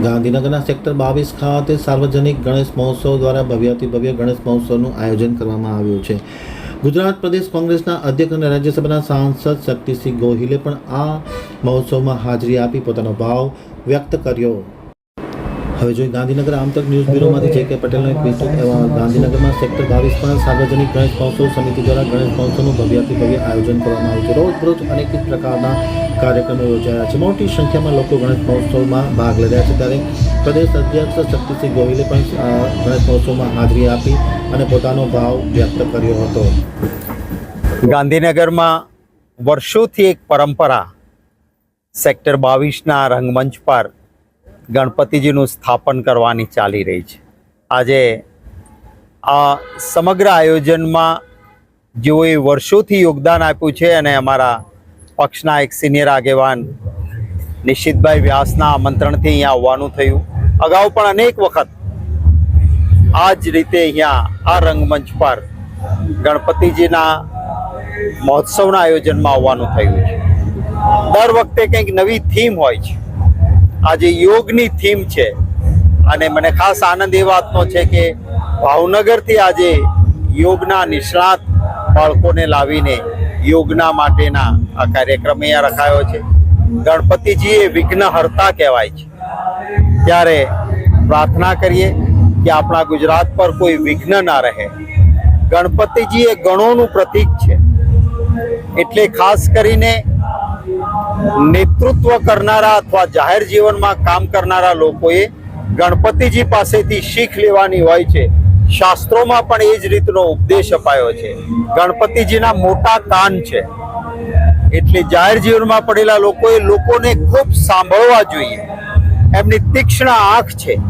ગાંધીનગરના સેક્ટર બાવીસ ખાતે સાર્વજનિક ગણેશ મહોત્સવ દ્વારા ભવ્યાતિ ભવ્ય ગણેશ મહોત્સવનું આયોજન કરવામાં આવ્યું છે. ગુજરાત પ્રદેશ કોંગ્રેસના અધ્યક્ષ અને રાજ્યસભાના સાંસદ શક્તિસિંહ ગોહિલે પણ આ મહોત્સવમાં હાજરી આપી પોતાનો ભાવ વ્યક્ત કર્યો. હવે જોઈએ ગાંધીનગર આમતક ન્યૂઝ બ્યુરોમાંથી જે કે પટેલનો એક વિસ્તૃત એવા ગાંધીનગરમાં સેક્ટર બાવીસમાં સાર્વજનિક ગણેશ મહોત્સવ સમિતિ દ્વારા ગણેશ મહોત્સવનું ભવ્યાતિ ભવ્ય આયોજન કરવામાં આવ્યું છે. રોજ રોજ અનેક પ્રકારના કાર્યક્રમો યોજાયા છે. મોટી સંખ્યામાં લોકો ગણેશ મહોત્સવમાં ભાગ લઈ રહ્યા છે. ત્યારે પ્રદેશ અધ્યક્ષ શક્તિસિંહ ગોહિલે પણ ગણેશ મહોત્સવમાં હાજરી આપી અને પોતાનો ભાવ વ્યક્ત કર્યો હતો. ગાંધીનગરમાં વર્ષોથી એક પરંપરા સેક્ટર બાવીસના રંગમંચ પર ગણપતિજીનું સ્થાપન કરવાની ચાલી રહી છે. આજે આ સમગ્ર આયોજનમાં જેઓએ વર્ષોથી યોગદાન આપ્યું છે અને અમારા પક્ષના એક સિનિયર આગેવાન નિશિતભાઈ વ્યાસના આમંત્રણથી અહીંયા આવવાનું થયું. અગાઉ પણ અનેક વખત આ જ રીતે અહીંયા આ રંગમંચ પર ગણપતિજીના મહોત્સવના આયોજનમાં આવવાનું થયું છે. દર વખતે કંઈક નવી થીમ હોય છે. આજે યોગની થીમ છે. અને મને ખાસ આનંદ એ વાતનો છે કે ભાવનગરથી આજે યોગના નિષ્ણાત બાળકોને લાવીને યોગના માટેના આ કાર્યક્રમ અહીંયા રખાયો છે. ગણપતિજી એ વિઘ્નહર્તા કહેવાય છે. ત્યારે પ્રાર્થના કરીએ કે આપણા ગુજરાત પર કોઈ વિઘ્ન ના રહે. ગણપતિજી એ ગણોનું પ્રતીક છે. એટલે ખાસ કરીને નેતૃત્વ કરનારા અથવા જાહેર જીવનમાં કામ કરનારા લોકોએ ગણપતિજી પાસેથી શીખ લેવાની હોય છે. શાસ્ત્રોમાં પણ એ જ રીતનો ઉપદેશ અપાયો છે. ગણપતિજીના મોટા કાન છે. એટલે જાહેર જીવનમાં પડેલા લોકોએ લોકોને ખૂબ સાંભળવા જોઈએ. એમની તીક્ષ્ણ આંખ છે.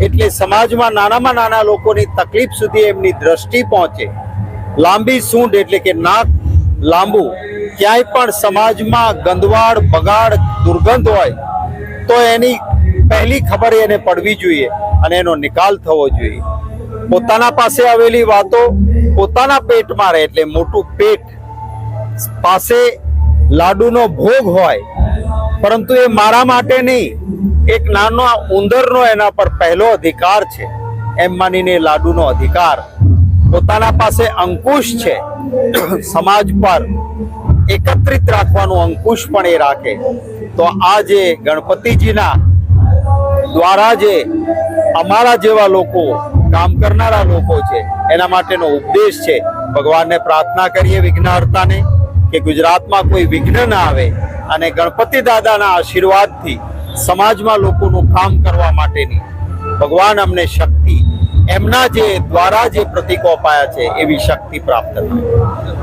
એટલે સમાજમાં નાનામાં નાના લોકોની તકલીફ સુધી એમની દ્રષ્ટિ પહોંચે. લાંબી સૂંઢ એટલે કે નાક લાંબુ ક્યાંય પણ સમાજમાં ગંદવાડ, બગાડ, દુર્ગંધ હોય, તો એની પહેલી ખબર એને પડવી જોઈએ અને એનો નિકાલ થવો જોઈએ. પોતાના પાસે આવેલી વાતો પોતાના પેટમાં રહે એટલે મોટું પેટ પાસે લાડુનો ભોગ હોય, પરંતુ એ મારા માટે નહીં, એક નાનો ઉંદરનો એના પર પહેલો અધિકાર છે. એમ માનીને લાડુનો અધિકાર પોતાના પાસે અંકુશ છે. સમાજ પર એકત્રિત રાખવાનું અંકુશ પણ એ રાખે. તો આ જે ગણપતિજીના દ્વારા જે અમારા જેવા લોકો, કામ કરનારા લોકો છે, એના માટેનો ઉપદેશ છે. ભગવાનને પ્રાર્થના કરીએ વિઘ્નહર્તાને કે ગુજરાતમાં કોઈ વિઘ્ન ના આવે અને ગણપતિ દાદાના આશીર્વાદથી સમાજમાં લોકોનું કામ કરવા માટેની ભગવાન અમને શક્તિ, એમના જે દ્વારા જે પ્રતીકો અપાયા છે, એવી શક્તિ પ્રાપ્ત થાય.